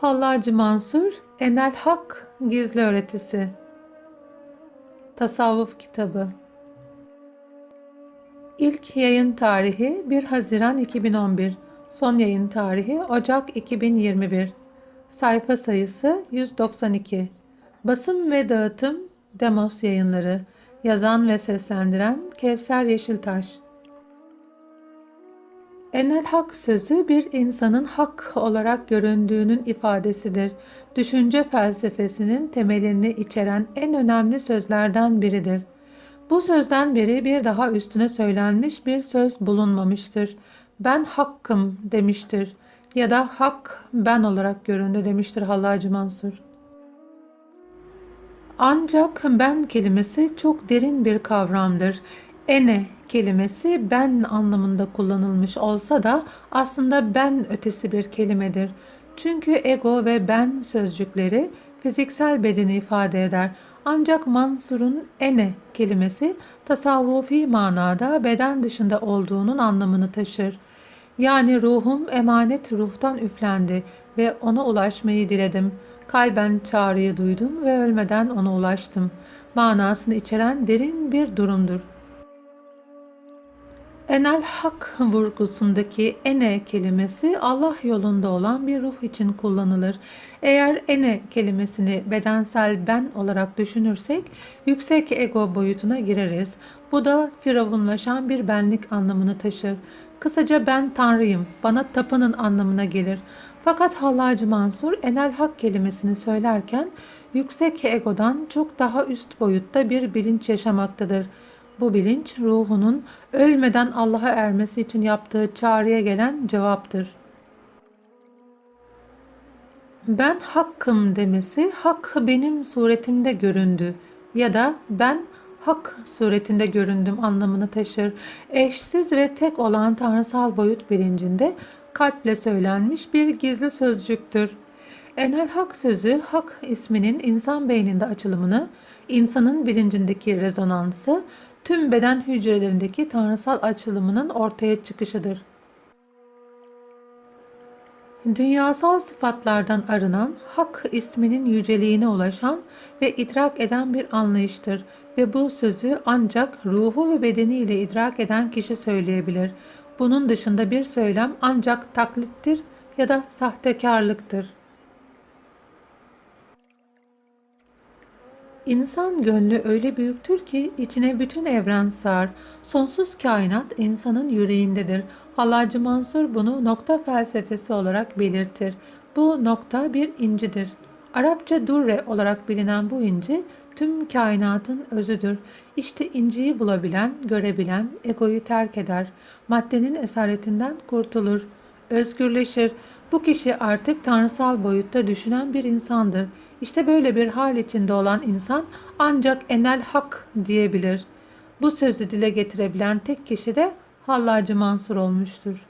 Hallacı Mansur Enel Hak Gizli Öğretisi. Tasavvuf Kitabı. İlk yayın tarihi 1 Haziran 2011 Son yayın tarihi Ocak 2021 Sayfa sayısı 192 Basım ve dağıtım Demos yayınları. Yazan ve seslendiren Kevser Yeşiltaş Enel hak sözü bir insanın hak olarak göründüğünün ifadesidir. Düşünce felsefesinin temelini içeren en önemli sözlerden biridir. Bu sözden beri bir daha üstüne söylenmiş bir söz bulunmamıştır. Ben hakkım demiştir ya da hak ben olarak göründü demiştir Hallacı Mansur. Ancak ben kelimesi çok derin bir kavramdır. Ene kelimesi ben anlamında kullanılmış olsa da aslında ben ötesi bir kelimedir. Çünkü ego ve ben sözcükleri fiziksel bedeni ifade eder. Ancak Mansur'un ene kelimesi tasavvufi manada beden dışında olduğunun anlamını taşır. Yani ruhum emanet ruhtan üflendi ve ona ulaşmayı diledim. Kalben çağrıyı duydum ve ölmeden ona ulaştım. Manasını içeren derin bir durumdur. Enel hak vurgusundaki ene kelimesi Allah yolunda olan bir ruh için kullanılır. Eğer ene kelimesini bedensel ben olarak düşünürsek yüksek ego boyutuna gireriz. Bu da firavunlaşan bir benlik anlamını taşır. Kısaca ben tanrıyım, bana tapının anlamına gelir. Fakat Hallacı Mansur enel hak kelimesini söylerken yüksek egodan çok daha üst boyutta bir bilinç yaşamaktadır.'' Bu bilinç ruhunun ölmeden Allah'a ermesi için yaptığı çağrıya gelen cevaptır. Ben hakkım demesi hak benim suretimde göründü ya da ben hak suretinde göründüm anlamını taşır. Eşsiz ve tek olan tanrısal boyut bilincinde kalple söylenmiş bir gizli sözcüktür. Enel Hak sözü Hak isminin insan beyninde açılımını, insanın bilincindeki rezonansı, tüm beden hücrelerindeki tanrısal açılımının ortaya çıkışıdır. Dünyasal sıfatlardan arınan, hak isminin yüceliğine ulaşan ve idrak eden bir anlayıştır ve bu sözü ancak ruhu ve bedeniyle idrak eden kişi söyleyebilir. Bunun dışında bir söylem ancak taklittir ya da sahtekarlıktır. İnsan gönlü öyle büyüktür ki içine bütün evren sığar. Sonsuz kainat insanın yüreğindedir. Hallacı Mansur bunu nokta felsefesi olarak belirtir. Bu nokta bir incidir. Arapça durre olarak bilinen bu inci tüm kainatın özüdür. İşte inciyi bulabilen, görebilen egoyu terk eder. Maddenin esaretinden kurtulur, özgürleşir. Bu kişi artık tanrısal boyutta düşünen bir insandır. İşte böyle bir hal içinde olan insan ancak enel hak diyebilir. Bu sözü dile getirebilen tek kişi de Hallacı Mansur olmuştur.